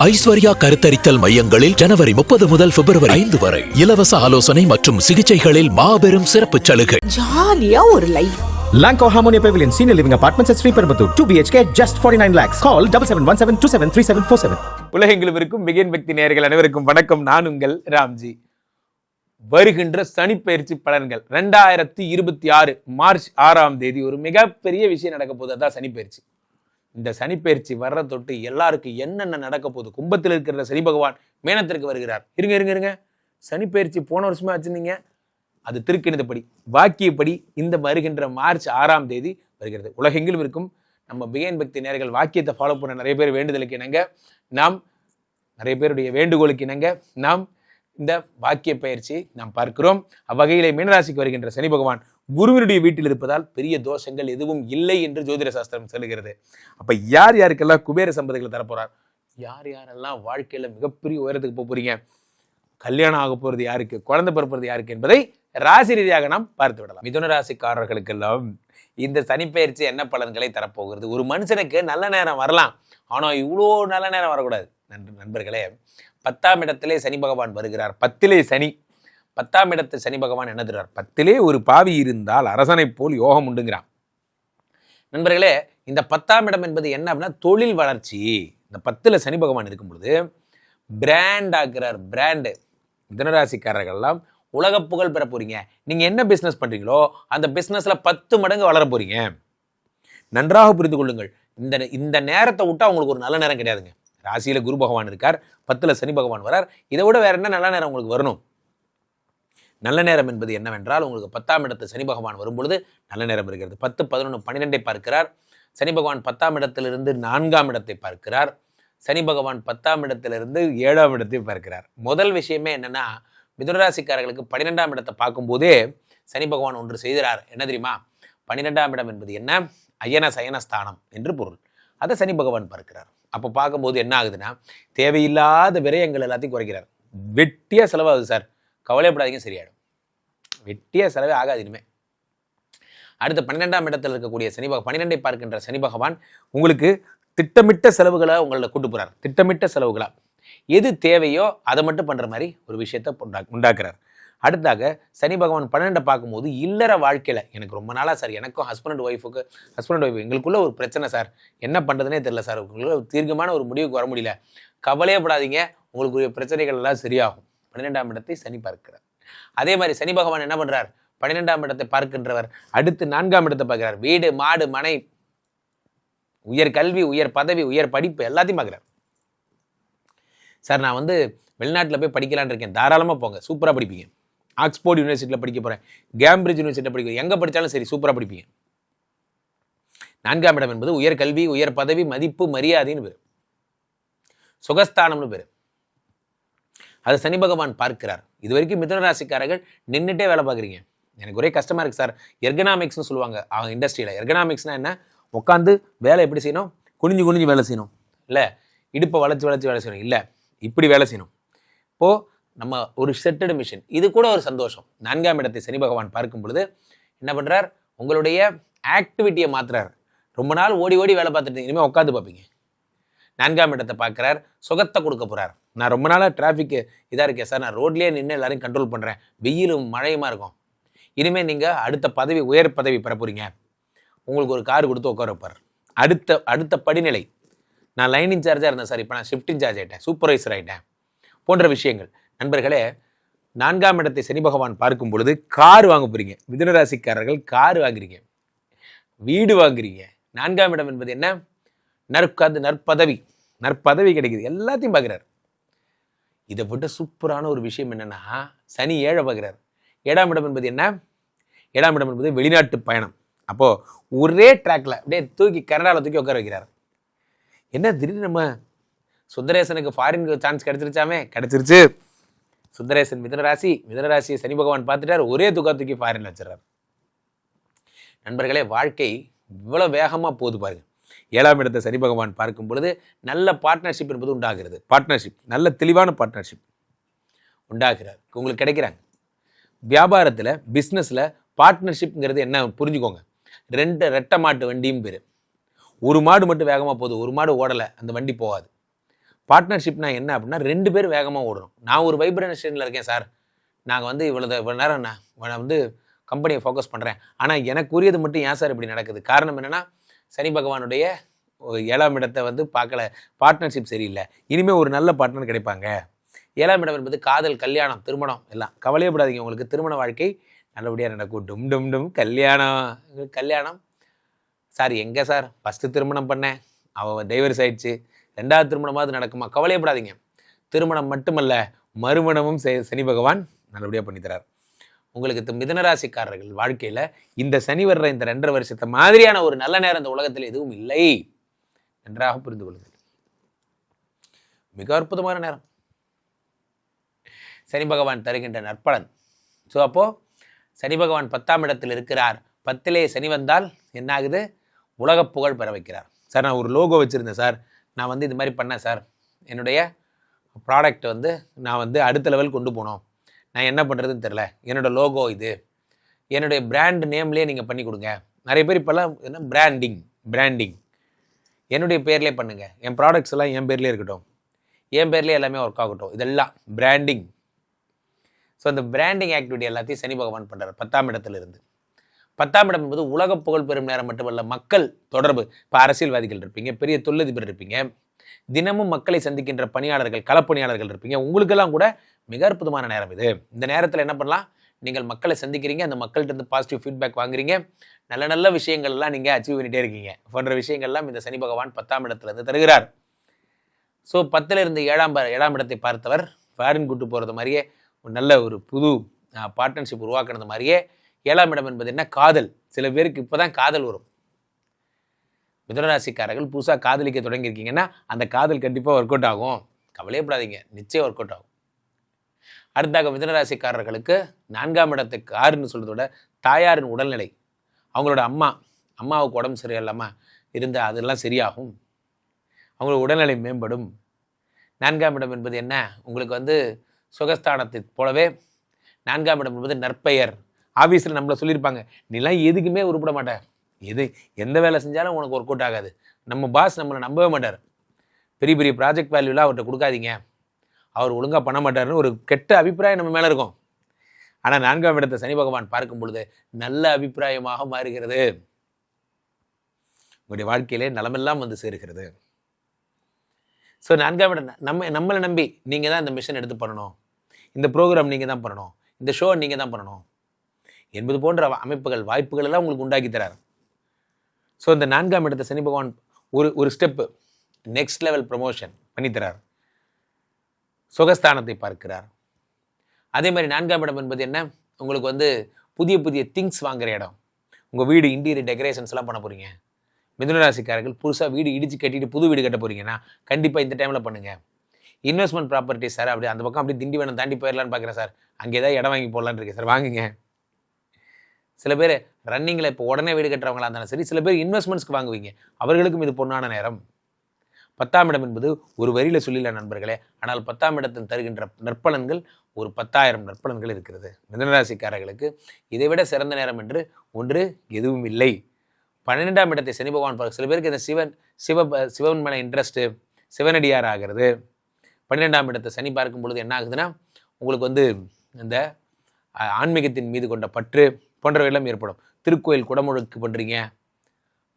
ஐஸ்வர்யா கருத்தரித்தல் மையங்களில் ஜனவரி முப்பது முதல் பிப்ரவரி ஐந்து வரை. இலவச ஆலோசனை மற்றும் சிகிச்சைகளில் மாபெரும் சிறப்பு சலுகை. ஜாலியா ஒரு life Lanco Harmonia Pavilion Senior Living Apartments at Sri Perambatoor 2 BHK just 49 lakhs. Call 7717273747. உலகெங்கிலும் இருக்கும் பிகின் பக்தி நேயர்கள் அனைவருக்கும் வணக்கம். நான் உங்கள் ராம்ஜி. வருகின்ற சனிப்பெயர்ச்சி பலன்கள் ரெண்டாயிரத்தி இருபத்தி ஆறு மார்ச் ஆறாம் தேதி ஒரு மிகப்பெரிய விஷயம் நடக்க போகுது. அதான் சனிப்பெயர்ச்சி. இந்த சனிப்பெயர்ச்சி வர்ற தொட்டு எல்லாருக்கும் என்னென்ன நடக்க போகுது? கும்பத்தில் இருக்கிற சனி பகவான் மேனத்திற்கு வருகிறார். இருங்க இருங்க இருங்க. சனிப்பெயர்ச்சி போன வருஷமே ஆச்சுன்னீங்க அது திருக்கணிதப்படி வாக்கியப்படி இந்த வருகின்ற மார்ச் ஆறாம் தேதி வருகிறது. உலகெங்கிலும் இருக்கும். நம்ம பிகேன் பக்தி நேர்கள் வாக்கியத்தை ஃபாலோ பண்ண நிறைய பேர் வேண்டுதலுக்கு இணங்க. நாம் நிறைய பேருடைய வேண்டுகோளுக்கு இணங்க. நாம் இந்த வாக்கிய பயிற்சி நாம் பார்க்கிறோம். அவ்வகையிலே மீனராசிக்கு வருகின்ற சனி பகவான் குருவினுடைய வீட்டில் இருப்பதால் பெரிய தோஷங்கள் எதுவும் இல்லை என்று ஜோதிட சாஸ்திரம் சொல்லுகிறது. அப்ப யார் யாருக்கெல்லாம் குபேர சம்பதிகளை தரப்போறார்? யார் யாரெல்லாம் வாழ்க்கையில மிகப்பெரிய உயரத்துக்கு போக போறீங்க? கல்யாணம் ஆக போறது யாருக்கு? குழந்தை பிறப்பது யாருக்கு? என்பதை ராசி ரீதியாக நாம் பார்த்து விடலாம். மிதுன ராசிக்காரர்களுக்கெல்லாம் இந்த சனிப்பெயர்ச்சி என்ன பலன்களை தரப்போகிறது? ஒரு மனுஷனுக்கு நல்ல நேரம் வரலாம். ஆனால் இவ்வளோ நல்ல நேரம் வரக்கூடாது. நன்று நண்பர்களே பத்தாம் இடத்திலே சனி பகவான் வருகிறார். பத்திலே சனி. பத்தாம் இடத்து சனி பகவான் என்ன தருவார்? பத்திலே ஒரு பாவி இருந்தால் அரசனை போல் யோகம் உண்டுங்கிறான் நண்பர்களே இந்த பத்தாம் இடம் என்பது என்ன அப்படின்னா தொழில் வளர்ச்சி. இந்த பத்தில் சனி பகவான் இருக்கும் பொழுது பிராண்ட் ஆகிறார் பிராண்டு மிதனராசிக்காரர்கள்லாம் உலக புகழ் பெற போறீங்க. நீங்க என்ன பிசினஸ் பண்றீங்களோ அந்த பிசினஸ்ல பத்து மடங்கு வளர போறீங்க. நன்றாக புரிந்து கொள்ளுங்கள். இந்த இந்த நேரத்தை விட்டா உங்களுக்கு ஒரு நல்ல நேரம் கிடையாதுங்க. ராசியில குரு பகவான் இருக்கார் பத்துல சனி பகவான் வரார். இதை விட வேற என்ன நல்ல நேரம் உங்களுக்கு வரணும்? நல்ல நேரம் என்பது என்னவென்றால் உங்களுக்கு பத்தாம் இடத்து சனி பகவான் வரும்பொழுது நல்ல நேரம் இருக்கிறது. பத்து பதினொன்று பன்னிரெண்டை பார்க்கிறார். சனி பகவான் பத்தாம் இடத்திலிருந்து நான்காம் இடத்தை பார்க்கிறார். சனி பகவான் பத்தாம் இடத்திலிருந்து ஏழாம் இடத்தை பார்க்கிறார். முதல் விஷயமே என்னென்னா மிதுனராசிக்காரர்களுக்கு பன்னிரெண்டாம் இடத்தை பார்க்கும்போதே சனி பகவான் ஒன்று செய்கிறார். என்ன தெரியுமா? பன்னிரெண்டாம் இடம் என்பது என்ன? அயன சயனஸ்தானம் என்று பொருள். அதை சனி பகவான் பார்க்கிறார். அப்போ பார்க்கும்போது என்ன ஆகுதுன்னா தேவையில்லாத விரயங்கள் எல்லாத்தையும் குறைக்கிறார். வெட்டியாக செலவாகுது சார். கவலைப்படாதீங்க சரியாயிடும். வெட்டியாக செலவே ஆகாது இனிமே. அடுத்த பன்னிரெண்டாம் இடத்தில் இருக்கக்கூடிய சனி பக பன்னிரெண்டை பார்க்கின்ற சனி பகவான் உங்களுக்கு திட்டமிட்ட செலவுகளை உங்களை கூட்டு போகிறார் திட்டமிட்ட செலவுகளா? எது தேவையோ அதை மட்டும் பண்ணுற மாதிரி ஒரு விஷயத்தை உண்டா உண்டாக்குறார். அடுத்தாக சனி பகவான் பன்னெண்டை பார்க்கும்போது இல்லற வாழ்க்கையில் எனக்கு ரொம்ப நாளாக சார் எனக்கும் ஹஸ்பண்ட் ஒய்ஃபுக்கு ஹஸ்பண்ட் ஒய்ஃப் எங்களுக்குள்ள ஒரு பிரச்சனை சார். என்ன பண்ணுறதுனே தெரில சார். உங்களுக்கு ஒரு தீர்க்கமான ஒரு முடிவுக்கு வர முடியல. கவலையே படாதீங்க. உங்களுக்குரிய பிரச்சனைகள் எல்லாம் சரியாகும். பன்னிரெண்டாம் இடத்தை சனி பார்க்கிறார். அதே மாதிரி சனி பகவான் என்ன பண்றார்? பன்னிரெண்டாம் இடத்தை பார்க்கின்றவர். அடுத்து நான்காம் இடத்தை பார்க்கிறார். வீடு மாடு மனை உயர் கல்வி உயர் பதவி உயர் படிப்பு எல்லாத்தையும் பார்க்குறார். சார் நான் வந்து வெளிநாட்டில் போய் படிக்கலான்னு இருக்கேன். தாராளமாக போங்க. சூப்பராக படிப்பீங்க. ஆக்ஸ்போர்ட் யூனிவர்சிட்டியில் படிக்க போகிறேன் கேம்பிரிட்ஜ் யூனிவர்சிட்டியில் படிக்க எங்கே படித்தாலும் சரி சூப்பராக படிப்பீங்க. நான்காம் இடம் என்பது உயர் கல்வி உயர் பதவி மதிப்பு மரியாதைன்னு பேர். சுகஸ்தானம்னு பேர். அதை சனி பகவான் பார்க்கிறார். இது வரைக்கும் மிதுன ராசிக்காரர்கள் நின்றுட்டே வேலை பார்க்குறீங்க. எனக்கு ஒரே கஷ்டமாக இருக்குது சார். எர்கனாமிக்ஸ்னு சொல்லுவாங்க அவங்க இண்டஸ்ட்ரியில் எர்கனாமிக்ஸ்னால் என்ன? உட்காந்து வேலை எப்படி செய்யணும்? குனிஞ்சு குனிஞ்சு வேலை செய்யணும். இல்லை இடுப்பை வளைச்சி வளைச்சி வேலை செய்யணும். இல்லை இப்படி வேலை செய்யணும். இப்போது நம்ம ஒரு செட்டடு மிஷின் இது கூட ஒரு சந்தோஷம். நான்காம் இடத்தை சனி பகவான் பார்க்கும் பொழுது என்ன பண்ணுறார் உங்களுடைய ஆக்டிவிட்டியை மாற்றுறார் ரொம்ப நாள் ஓடி ஓடி வேலை பார்த்துட்டு இனிமேல் உட்காந்து பார்ப்பீங்க. நான்காம் இடத்தை பார்க்குறார். சுகத்தை கொடுக்க போகிறார் நான் ரொம்ப நாளாக டிராஃபிக்கு இதாக இருக்கேன் சார். நான் ரோட்லேயே நின்று எல்லாரையும் கண்ட்ரோல் பண்ணுறேன் வெயிலும் மழையுமா இருக்கும்? இனிமேல் நீங்கள் அடுத்த பதவி உயர் பதவி பெற போகிறீங்க உங்களுக்கு ஒரு கார் கொடுத்து உட்கார வைப்பார். அடுத்த அடுத்த படிநிலை. நான் லைன் இன்சார்ஜாக இருந்தேன் சார். இப்போ நான் ஷிஃப்ட் இன்சார்ஜ் ஆகிட்டேன் சூப்பர்வைசர் ஆகிட்டேன் போன்ற விஷயங்கள். நண்பர்களே நான்காம் இடத்தை சனி பகவான் பார்க்கும் பொழுது கார் வாங்க போகிறீங்க மிதுனராசிக்காரர்கள் கார் வாங்குறீங்க. வீடு வாங்குறீங்க. நான்காம் இடம் என்பது என்ன? நற்கது நற்பதவி. நற்பதவி கிடைக்குது. எல்லாத்தையும் பார்க்குறாரு. இதை விட்டு சூப்பரான ஒரு விஷயம் என்னென்னா சனி ஏழை பார்க்குறாரு. ஏழாம் இடம் என்பது என்ன? ஏழாம் இடம் என்பது வெளிநாட்டு பயணம். அப்போது ஒரே ட்ராக்ல அப்படியே தூக்கி கனடாவில் தூக்கி உட்கார வைக்கிறார். என்ன திடீர்னு நம்ம சுந்தரேசனுக்கு ஃபாரின் சான்ஸ் கிடைச்சிருச்சாமே? கிடைச்சிருச்சு. சுந்தரேசன் மிதனராசி மிதனராசியை சனி பகவான் பார்த்துட்டார். ஒரே துக்கா தூக்கி ஃபாரின் வச்சிடறார். நண்பர்களே வாழ்க்கை இவ்வளோ வேகமாக போகுது பாருங்கள் ஏழாம் இடத்தை சனி பகவான் பார்க்கும் பொழுது நல்ல பார்ட்னர்ஷிப் என்பது உண்டாகிறது. பார்ட்னர்ஷிப் நல்ல தெளிவான பார்ட்னர்ஷிப் உண்டாகிறார். உங்களுக்கு கிடைக்கிறாங்க. வியாபாரத்தில் பிஸ்னஸில் பார்ட்னர்ஷிப்ங்கிறது என்ன புரிஞ்சுக்கோங்க. ரெண்டு ரெட்டை மாட்டு வண்டியும் பேர். ஒரு மாடு மட்டும் வேகமாக போகுது ஒரு மாடு ஓடலை அந்த வண்டி போகாது. பார்ட்னர்ஷிப்னா என்ன அப்படின்னா ரெண்டு பேர் வேகமாக ஓடணும். நான் ஒரு வைப்ரேஷனில் இருக்கேன் சார். நாங்கள் வந்து இவ்வளோ இவ்வளோ நேரம் நான் நான் வந்து கம்பெனியை ஃபோக்கஸ் பண்ணுறேன் ஆனால் எனக்கு உரியது மட்டும் ஏன் சார் இப்படி நடக்குது? காரணம் என்னென்னா சனி பகவானுடைய ஏழாம் இடத்தை வந்து பார்க்கல. பார்ட்னர்ஷிப் சரியில்லை. இனிமேல் ஒரு நல்ல பார்ட்னர் கிடைப்பாங்க. ஏழாம் இடம் என்பது காதல் கல்யாணம் திருமணம் எல்லாம். கவலையப்படாதீங்க. உங்களுக்கு திருமண வாழ்க்கை நல்லபடியாக நடக்கும். டும் டும் டும். கல்யாணம். கல்யாணம். சார் எங்கே சார்? ஃபஸ்ட்டு திருமணம் பண்ணேன். அவள் டைவர்ஸ் ஆயிடுச்சு. ரெண்டாவது திருமணமாவது நடக்குமா? கவலையப்படாதீங்க. திருமணம் மட்டுமல்ல மறுமணமும் சனி பகவான் நல்லபடியாக பண்ணித்தரார். உங்களுக்கு மிதனராசிக்காரர்கள் வாழ்க்கையில் இந்த சனி வர்ற இந்த ரெண்டரை வருஷத்தை மாதிரியான ஒரு நல்ல நேரம் இந்த உலகத்தில் எதுவும் இல்லை. நன்றாக புரிந்து கொள்ளுங்கள். மிக அற்புதமான நேரம். சனி பகவான் தருகின்ற நற்பலன். ஸோ அப்போது சனி பகவான் பத்தாம் இடத்தில் இருக்கிறார். பத்திலே சனி வந்தால் என்ன ஆகுது உலக புகழ் பெற வைக்கிறார். சார் நான் ஒரு லோகோ வச்சுருந்தேன் சார். நான் வந்து இது மாதிரி பண்ணேன் சார். என்னுடைய ப்ராடக்ட் வந்து நான் வந்து அடுத்த லெவல் கொண்டு போனோம். நான் என்ன பண்ணுறதுன்னு தெரில என்னோடய லோகோ இது. என்னுடைய பிராண்ட் நேம்லேயே நீங்கள் பண்ணி கொடுங்க. நிறைய பேர் இப்போல்லாம் என்ன பிராண்டிங் பிராண்டிங் என்னுடைய பேர்லேயே பண்ணுங்கள் என் ப்ராடக்ட்ஸ் எல்லாம் என் பேர்லேயே இருக்கட்டும். என் பேர்லேயே எல்லாமே ஒர்க் ஆகட்டும். இதெல்லாம் பிராண்டிங் ஸோ அந்த பிராண்டிங் ஆக்டிவிட்டி எல்லாத்தையும் சனி பகவான் பண்ணுறார் பத்தாம் இடத்துல இருந்து பத்தாம் இடம் என்பது உலக புகழ் பெறும் நேரம் மட்டுமல்ல மக்கள் தொடர்பு. இப்போ அரசியல்வாதிகள் இருப்பீங்க பெரிய தொழிலதிபர் இருப்பீங்க. தினமும் மக்களை சந்திக்கின்ற பணியாளர்கள் களப்பணியாளர்கள் இருப்பீங்க. உங்களுக்கெல்லாம் கூட மிக அற்புதமான நேரம் இது. இந்த நேரத்தில் என்ன பண்ணலாம்? நீங்கள் மக்களை சந்திக்கிறீங்க அந்த மக்கள்கிட்ட இருந்து பாசிட்டிவ் ஃபீட்பேக் வாங்குறீங்க. நல்ல நல்ல விஷயங்கள் எல்லாம் நீங்கள் அச்சீவ் பண்ணிட்டே இருக்கீங்க. போன்ற விஷயங்கள்லாம் இந்த சனி பகவான் பத்தாம் இடத்துல இருந்து தருகிறார். ஸோ பத்துல இருந்து ஏழாம் ஏழாம் இடத்தை பார்த்தவர் ஃபாரின் கூட்டு போகிறது மாதிரியே ஒரு நல்ல ஒரு புது பார்ட்னர்ஷிப் உருவாக்குனது மாதிரியே ஏழாம் இடம் என்பது என்ன? காதல். சில பேருக்கு இப்போ தான் காதல் வரும். மிதனராசிக்காரர்கள் புதுசாக காதலிக்க தொடங்கியிருக்கீங்கன்னா அந்த காதல் கண்டிப்பாக ஒர்க் அவுட் ஆகும். கவலையப்படாதீங்க. நிச்சயம் ஒர்க் அவுட் ஆகும். அடுத்தாக மிதனராசிக்காரர்களுக்கு நான்காம் இடத்துக்கு ஆறுன்னு சொல்றதை விட தாயாரின் உடல்நிலை. அவங்களோட அம்மா அம்மாவுக்கு உடம்பு சரியில்லாமல் இருந்தால் அதெல்லாம் சரியாகும். அவங்களோட உடல்நிலை மேம்படும். நான்காம் இடம் என்பது என்ன? உங்களுக்கு வந்து சுகஸ்தானத்தை போலவே நான்காம் இடம் என்பது நற்பெயர். ஆஃபீஸில் நம்மளை சொல்லியிருப்பாங்க நீலாம் எதுக்குமே உருப்பட மாட்டேன் எது எந்த வேலை செஞ்சாலும் உனக்கு ஒர்க் அவுட் ஆகாது. நம்ம பாஸ் நம்மளை நம்பவே மாட்டார். பெரிய பெரிய ப்ராஜெக்ட் வேல்யூலாம் அவர்கிட்ட கொடுக்காதீங்க. அவர் ஒழுங்காக பண்ண மாட்டாருன்னு ஒரு கெட்ட அபிப்பிராயம் நம்ம மேலே இருக்கும். ஆனால் நான்காம் இடத்தை சனி பகவான் பார்க்கும் பொழுது நல்ல அபிப்பிராயமாக மாறுகிறது. உங்களுடைய வாழ்க்கையிலே நலமெல்லாம் வந்து சேருகிறது. ஸோ நான்காம் இடம் நம்ம நம்மளை நம்பி நீங்கள் தான் இந்த மிஷன் எடுத்து பண்ணணும். இந்த ப்ரோக்ராம் நீங்கள் தான் பண்ணணும். இந்த ஷோ நீங்கள் தான் பண்ணணும். என்பது போன்ற அமைப்புகள் வாய்ப்புகள் எல்லாம் உங்களுக்கு உண்டாக்கி தரார். ஸோ இந்த நான்காம் இடத்தை சனி பகவான் ஒரு ஒரு ஸ்டெப்பு நெக்ஸ்ட் லெவல் ப்ரமோஷன் பண்ணித்தரார் சுகஸ்தானத்தை பார்க்கிறார். அதே மாதிரி நான்காம் இடம் என்பது என்ன? உங்களுக்கு வந்து புதிய புதிய திங்ஸ் வாங்குற இடம். உங்கள் வீடு இன்டீரியர் டெக்கரேஷன்ஸ்லாம் பண்ண போகிறீங்க மிதுனராசிக்காரர்கள் புதுசாக வீடு இடித்து கட்டிட்டு புது வீடு கட்ட போகிறீங்கன்னா கண்டிப்பாக இந்த டைமில் பண்ணுங்க. இன்வெஸ்ட்மெண்ட் ப்ராப்பர்ட்டி சார் அப்படி அந்த பக்கம் அப்படி திண்டிவனம் தாண்டி போயிடலான்னு பார்க்குறேன் சார். அங்கே ஏதாவது இடம் வாங்கி போடலான்னு இருக்கேன் சார். வாங்குங்க. சில பேர் ரன்னிங்கில் இப்போ உடனே வீடு கட்டுறவங்களா இருந்தாலும் சரி சில பேர் இன்வெஸ்ட்மெண்ட்ஸ்க்கு வாங்குவீங்க. அவர்களுக்கும் இது பொண்ணான நேரம். பத்தாம் இடம் என்பது ஒரு வரியில் சொல்லில நண்பர்களே. ஆனால் பத்தாம் இடத்தில் தருகின்ற நற்பலன்கள் ஒரு பத்தாயிரம் நற்பலன்கள் இருக்கிறது. மிதனராசிக்காரர்களுக்கு இதைவிட சிறந்த நேரம் என்று ஒன்று எதுவும் இல்லை. பன்னிரெண்டாம் இடத்தை சனி பகவான் பார்க்க சில பேருக்கு இந்த சிவன் சிவ சிவன் மேலே இன்ட்ரெஸ்ட்டு சிவனடியார் ஆகிறது. பன்னிரெண்டாம் இடத்தை சனி பார்க்கும் பொழுது என்ன ஆகுதுன்னா உங்களுக்கு வந்து இந்த ஆன்மீகத்தின் மீது கொண்ட பற்று போன்றவையெல்லாம் ஏற்படும். திருக்கோயில் குடமுழுக்கு பண்ணுறீங்க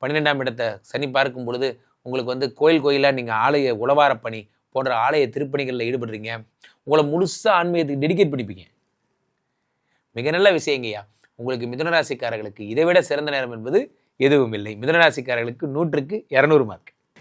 பன்னிரெண்டாம் இடத்தை சனி பார்க்கும் பொழுது உங்களுக்கு வந்து கோயில் கோயிலாக நீங்கள் ஆலய உளவார பணி போன்ற ஆலய திருப்பணிகளில் ஈடுபடுறீங்க. உங்களை முழுசாக ஆன்மீகத்துக்கு டெடிகேட் பண்ணிப்பீங்க. மிக நல்ல விஷயங்கய்யா உங்களுக்கு மிதுனராசிக்காரர்களுக்கு இதைவிட சிறந்த நேரம் என்பது எதுவும் இல்லை மிதுனராசிக்காரர்களுக்கு நூற்றுக்கு இரநூறு மார்க்